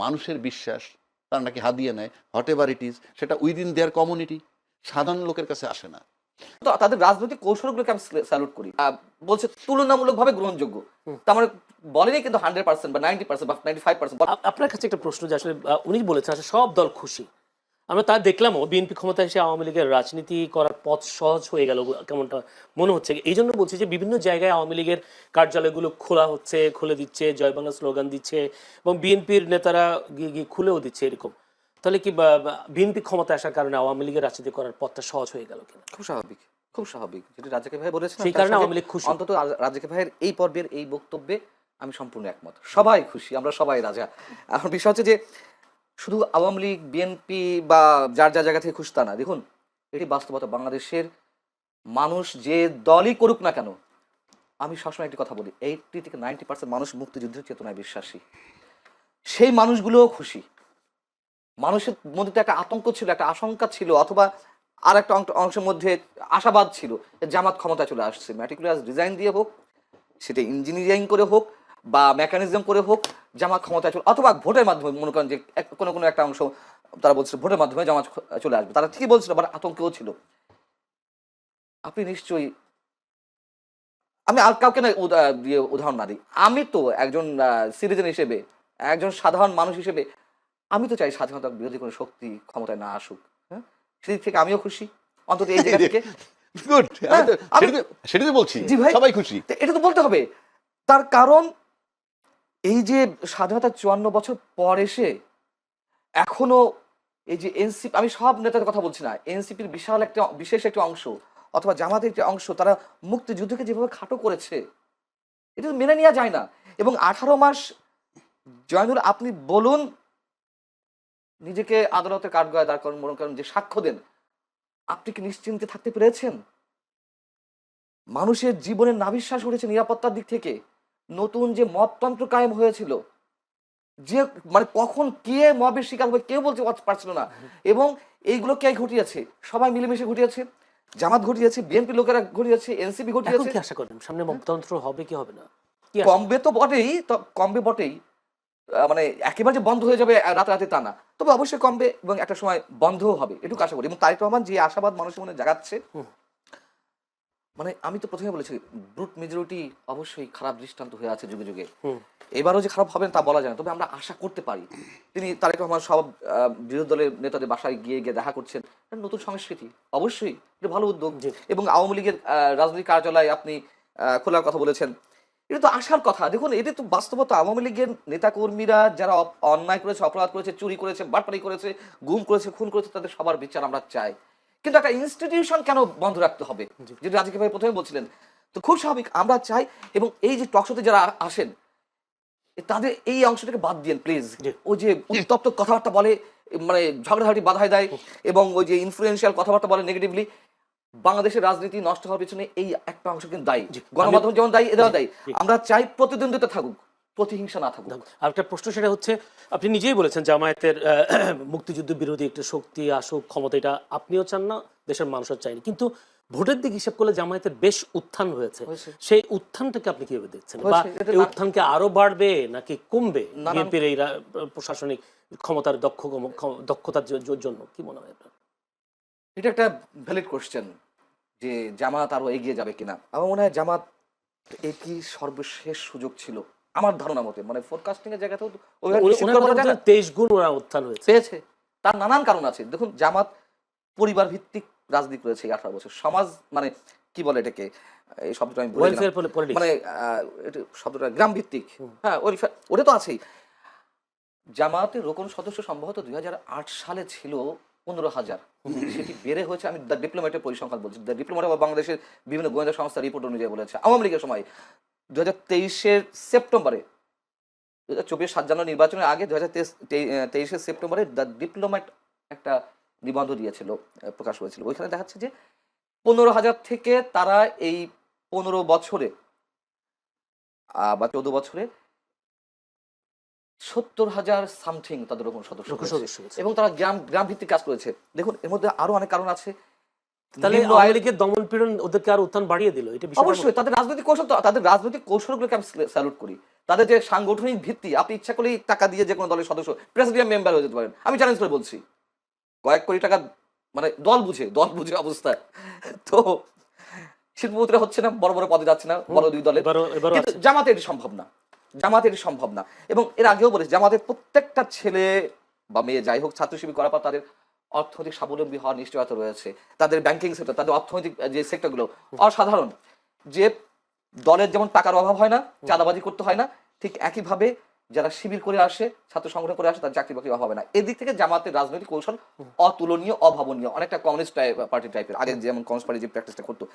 মানুষের বিশ্বাস তারা নাকি হাদিয়ে নেয় হট এভার ইট ইজ সেটা উইদিন দেয়ার কমিউনিটি সাধারণ লোকের কাছে আসে না। তো তাদের রাজনৈতিক কৌশলগুলোকে আমি স্যালুট করি। আহ, বলছে তুলনামূলকভাবে গ্রহণযোগ্য। তার মানে বলেনি কিন্তু হান্ড্রেড পার্সেন্ট বা নাইনটি পার্সেন্ট বা নাইনটি ফাইভ পার্সেন্ট আপনার কাছে একটা প্রশ্ন যে আসলে উনি বলেছেন আসলে সব দল খুশি। আমরা তা দেখলামও বিএনপি ক্ষমতায় এসে আওয়ামী লীগের রাজনীতি করার পথ সহজ হয়ে গেল কেমনটা মনে হচ্ছে? এই জন্য বলছি যে বিভিন্ন জায়গায় আওয়ামী লীগের কার্যালয়গুলো খোলা হচ্ছে খুলে দিচ্ছে জয় বাংলা স্লোগান দিচ্ছে এবং বিএনপির নেতারা গিয়ে গিয়ে খুলেও দিচ্ছে এরকম। তাহলে কি বিএনপি ক্ষমতায় আসার কারণে আওয়ামী লীগের রাজনীতি করার পথটা সহজ হয়ে গেল কিনা? খুব স্বাভাবিক খুব স্বাভাবিক। যেটা রাজাকে ভাই বলেছেন সেই কারণে আওয়ামী লীগ খুশি। অন্তত রাজাকে ভাইয়ের এই পর্বের এই বক্তব্যে আমি সম্পূর্ণ একমত। সবাই খুশি আমরা সবাই রাজা। এখন বিষয় হচ্ছে যে শুধু আওয়ামী লীগ বিএনপি বা যার যার জায়গা থেকে খুশি তা না। দেখুন, এটি বাস্তবতা। বাংলাদেশের মানুষ যে দলই করুক না কেন, আমি সবসময় একটি কথা বলি এইটটি থেকে নাইনটি পার্সেন্ট মানুষ মুক্তিযুদ্ধের চেতনায় বিশ্বাসী। সেই মানুষগুলোও খুশি। মানুষের মধ্যে একটা আতঙ্ক ছিল, একটা আশঙ্কা ছিল, অথবা আর একটা অংশের মধ্যে আশাবাদ ছিল জামাত ক্ষমতা চলে আসছে। ম্যাটিকুলার ডিজাইন দিয়ে হোক, সেটা ইঞ্জিনিয়ারিং করে হোক বা মেকানিজম করে হোক জামাত ক্ষমতায় চলে অথবা ভোটের মাধ্যমে মনে করেন যে কোনো কোনো একটা অংশ তারা বলছিল ভোটের মাধ্যমে জামাত চলে আসবে। তারা ঠিকই বলছিল আবার আতঙ্কেও ছিল। আপনি নিশ্চয়ই আমি আর কাউকে না দিয়ে উদাহরণ না দিই। আমি তো একজন সিটিজেন হিসেবে একজন সাধারণ মানুষ হিসেবে আমি তো চাই স্বাধীনতা বিরোধী কোনো শক্তি ক্ষমতায় না আসুক। হ্যাঁ? সেদিক থেকে আমিও খুশি। অন্তত এই জায়গা থেকে গুড হ্যাঁ, তো বলছি। জি ভাই। সবাই খুশি। এটা তো বলতে হবে। তার কারণ এই যে স্বাধীনতা চুয়ান্ন বছর পর এসে এখনও এই যে এনসিপি, আমি সব নেতাদের কথা বলছি না, এনসিপির বিশাল একটা, বিশেষ একটা অংশ অথবা জামাতের একটি অংশ তারা মুক্তিযুদ্ধকে যেভাবে খাটো করেছে, এটা মেনে নেওয়া যায় না। এবং আঠারো মাস, জয়নুল, আপনি বলুন, নিজেকে আদালতে কাঠগড়ায় দাঁড় করেন মনে করেন যে সাক্ষ্য দেন, আপনি কি নিশ্চিন্তে থাকতে পেরেছেন? মানুষের জীবনের নাবিশ্বাস উঠেছে নিরাপত্তার দিক থেকে। নতুন যে মততন্ত্র কায়েম হয়েছিল যে মানে কখন কে মবের শিকার হবে কেউ বলতে পারছিল না। এবং এইগুলো কে ঘটিয়েছে? সবাই মিলেমিশে ঘটিয়েছে জামাত ঘটিয়েছে বিএনপি লোকেরা ঘটিয়েছে এনসিপি ঘটিয়েছে। কি আশা করেন? সামনে মতন্ত্র হবে কি হবে না? কমবে তো বটেই তো কমবে বটেই। মানে একেবারে যে বন্ধ হয়ে যাবে রাতারাতি তা না। তবে অবশ্যই কমবে এবং একটা সময় বন্ধও হবে এটুকু আশা করি। এবং তারেক রহমান যে আশাবাদ মানুষের মনে জাগাচ্ছে। মানে আমি তো প্রথমে বলেছি ব্রুট মেজরিটি অবশ্যই খারাপ দৃষ্টান্ত হয়ে আছে যুগে যুগে। এবারও যে খারাপ হবে তা বলা যায় না তবে আমরা আশা করতে পারি। তিনি তারেক রহমান সব বিরোধী দলের নেতাদের বাসায় গিয়ে গিয়ে দেখা করছেন। নতুন সংস্কৃতি অবশ্যই। এটা ভালো উদ্যোগ। এবং আওয়ামী লীগের রাজনৈতিক কার্যালয়ে আপনি আহ, খোলার কথা বলেছেন। এটা তো আসার কথা। দেখুন এটা তো বাস্তবতা। আওয়ামী লীগের নেতাকর্মীরা যারা অন্যায় করেছে অপরাধ করেছে চুরি করেছে বাটপারি করেছে গুম করেছে খুন করেছে তাদের সবার বিচার আমরা চাই। কিন্তু একটা ইনস্টিটিউশন কেন বন্ধ রাখতে হবে? যেটা আজকে ভাই প্রথমে বলছিলেন। তো খুব স্বাভাবিক আমরা চাই এবং এই যে টকশোতে যারা আসেন তাদের এই অংশটাকে বাদ দিয়েন প্লিজ ওই যে উত্তপ্ত কথাবার্তা বলে মানে ঝগড়াঝাটি বাধায় দেয় এবং ওই যে ইনফ্লুয়েন্সিয়াল কথাবার্তা বলে নেগেটিভলি বাংলাদেশের রাজনীতি নষ্ট হওয়ার পিছনে এই একটা অংশ কিন্তু দায়ী। গণমাধ্যম যেমন দায়ী এরাও দায়ী। আমরা চাই প্রতিদ্বন্দ্বিতা থাকুক। প্রতিহিংসা না থাকুক। আর একটা প্রশ্ন সেটা হচ্ছে আপনি নিজেই বলেছেন জামায়াতের মুক্তিযুদ্ধ বিরোধী একটা শক্তি আসুক ক্ষমতা এটা আপনিও চান না দেশের মানুষও চায়নি কিন্তু ভোটের দিক হিসাব করলে জামায়াতের বেশ উত্থান হয়েছে। সেই উত্থানটাকে আপনি কীভাবে দেখছেন? বা এই উত্থানকে আরও বাড়বে নাকি কমবে বিএনপির এই প্রশাসনিক ক্ষমতার দক্ষ দক্ষতার জন্য? কি মনে হয় আপনার? এটা একটা ভ্যালিড কোশ্চেন যে জামাত আরও এগিয়ে যাবে কিনা। আমার মনে হয় জামাত এটি সর্বশেষ সুযোগ ছিল। আমার ধারণা মতে মানে ফোরকাস্টিং এর জায়গাতেও। তেইশ গুণ ওরা উত্থান হয়েছে। পেয়েছে। তার নানান কারণ আছে। দেখুন জামাত পরিবার ভিত্তিক রাজনীতি করেছে এই আঠারো বছর। সমাজ মানে কি বলে এটাকে এই শব্দটা আমি মানে শব্দটা গ্রাম ভিত্তিক হ্যাঁ ওটা তো আছেই। জামাতের রোকন সদস্য সম্ভবত দুই হাজার আট সালে ছিল পনেরো হাজার। সেটি বেড়ে হয়েছে। আমি দ্য ডিপ্লোমেটের পরিসংখ্যান বলছি। দ্য ডিপ্লোমেট বা বাংলাদেশের বিভিন্ন গোয়েন্দা সংস্থার রিপোর্ট অনুযায়ী বলেছে। আওয়ামী লীগের সময় দু হাজার তেইশের সেপ্টেম্বরে দু হাজার চব্বিশ সাত জানুয়ারি নির্বাচনের আগে দু হাজার তেইশের সেপ্টেম্বরে দ্য ডিপ্লোমেট একটা নিবন্ধ দিয়েছিল প্রকাশ করেছিল। ওইখানে দেখাচ্ছে যে পনেরো হাজার থেকে তারা এই পনেরো বছরে বা চৌদ্দ বছরে সত্তর হাজার সামথিং তাদের ওরকম সদস্য সদস্য এবং তারা গ্রাম গ্রাম ভিত্তিক কাজ করেছে। দেখুন এর মধ্যে আরও অনেক কারণ আছে। তাহলে নিম্ন আওয়ামী লীগের দমন পীড়ন ওদেরকে আর উত্থান বাড়িয়ে দিল এটা অবশ্যই তাদের রাজনৈতিক কৌশল তো তাদের রাজনৈতিক কৌশলগুলোকে আমি স্যালুট করি। তাদের যে সাংগঠনিক ভিত্তি আপনি ইচ্ছা করলেই টাকা দিয়ে যে কোনো দলের সদস্য প্রেসিডেন্ট মেম্বার হয়ে যেতে পারেন। আমি চ্যালেঞ্জ করে বলছি কয়েক কোটি টাকা মানে দল বুঝে দল বুঝে অবস্থা। তো শিল্পপতিরা হচ্ছে না বড় বড় পদে যাচ্ছে না বড় দুই কিন্তু জামাতে এটি সম্ভব না। জামাতে এটি সম্ভব না। এবং এর আগেও বলেছি জামাতের প্রত্যেকটা ছেলে বা মেয়ে যাই হোক ছাত্র শিবির করার পর তাদের অর্থনৈতিক স্বাবলম্বী হওয়ার নিশ্চয়তা রয়েছে। তাদের ব্যাংকিং সেক্টর তাদের অর্থনৈতিক যে সেক্টরগুলো অসাধারণ। যে দলের যেমন টাকার অভাব হয় না চাঁদাবাজি করতে হয় না ঠিক একইভাবে যারা শিবির করে আসে ছাত্র সংগ্রহ করে আসে তার চাকরি বাকরি অভাব হয় না। এদিক থেকে জামাতের রাজনৈতিক কৌশল অতুলনীয় অভাবনীয় অনেকটা কমিউনিস্ট পার্টি টাইপের আগে যেমন কমিউনিস্ট পার্টি যে প্র্যাকটিসটা করতো